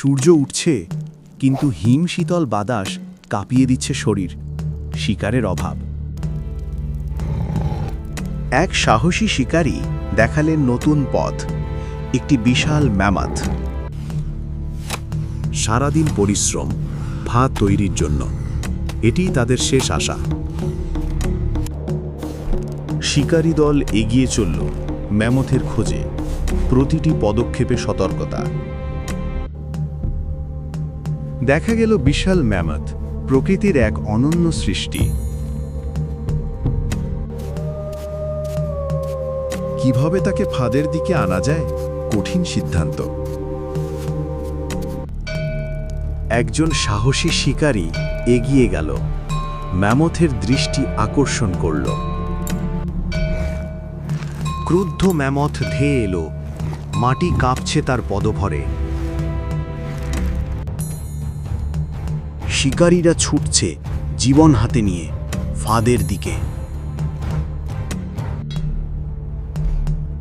সূর্য উঠছে, কিন্তু হিম শীতল বাতাস কাঁপিয়ে দিচ্ছে শরীর, শিকারের অভাব। এক সাহসী শিকারী দেখালেন নতুন পথ, একটি বিশাল ম্যামাথ সারাদিন পরিশ্রম, ভাত তৈরির জন্য। এটি তাদের শেষ আশা। শিকারী দল এগিয়ে চলল ম্যামথের খোঁজে। প্রতিটি পদক্ষেপে সতর্কতা। দেখা গেল বিশাল ম্যামথ প্রকৃতির এক অনন্য সৃষ্টি। কীভাবে তাকে ফাঁদের দিকে আনা যায়? কঠিন সিদ্ধান্ত। একজন সাহসী শিকারী এগিয়ে গেল। ম্যামথের দৃষ্টি আকর্ষণ করল। ক্রুদ্ধ ম্যামথ ধেয়ে এলো। মাটি কাঁপছে তার পদভরে। শিকারীরা ছুটছে জীবন হাতে নিয়ে ফাঁদের দিকে।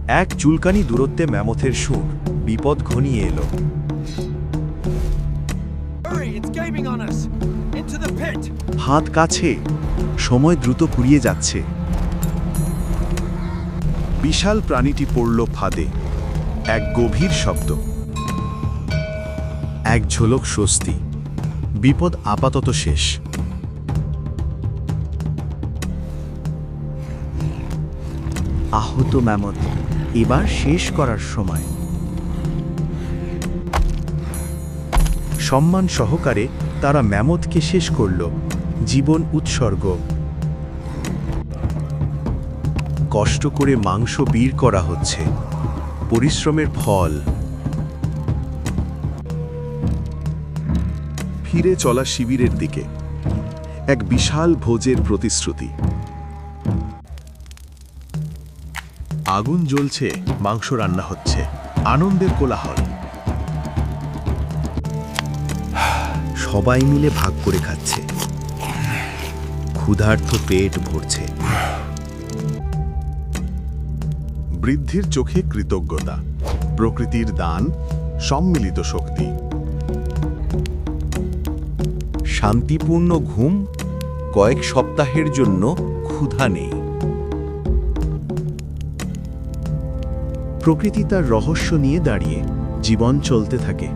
এক চুলকানি দূরত্বে ম্যামথের সুর বিপদ ঘনিয়ে এলো! হাত কাছে সময় দ্রুত ফুরিয়ে যাচ্ছে। বিশাল প্রাণীটি পড়ল ফাঁদে এক গভীর শব্দ। এক ঝলক স্বস্তি। বিপদ আপাতত শেষ। আহত ম্যামত এবার শেষ করার সময়। সম্মান সহকারে তারা ম্যামথকে শেষ করল। জীবন উৎসর্গ। কষ্ট করে মাংস বীর করা হচ্ছে। পরিশ্রমের ফল। ফিরে চলা শিবিরের দিকে। এক বিশাল ভোজের প্রতিশ্রুতি। আগুন জ্বলছে, মাংস রান্না হচ্ছে। আনন্দের কোলাহল। সবাই মিলে ভাগ করে খাচ্ছে। ক্ষুধার্ত পেট ভরছে। বৃদ্ধির চোখে কৃতজ্ঞতা। প্রকৃতির দান, সম্মিলিত শক্তি। শান্তিপূর্ণ ঘুম কয়েক সপ্তাহের জন্য ক্ষুধা নেই। প্রকৃতি তার রহস্য নিয়ে দাঁড়িয়ে জীবন চলতে থাকে।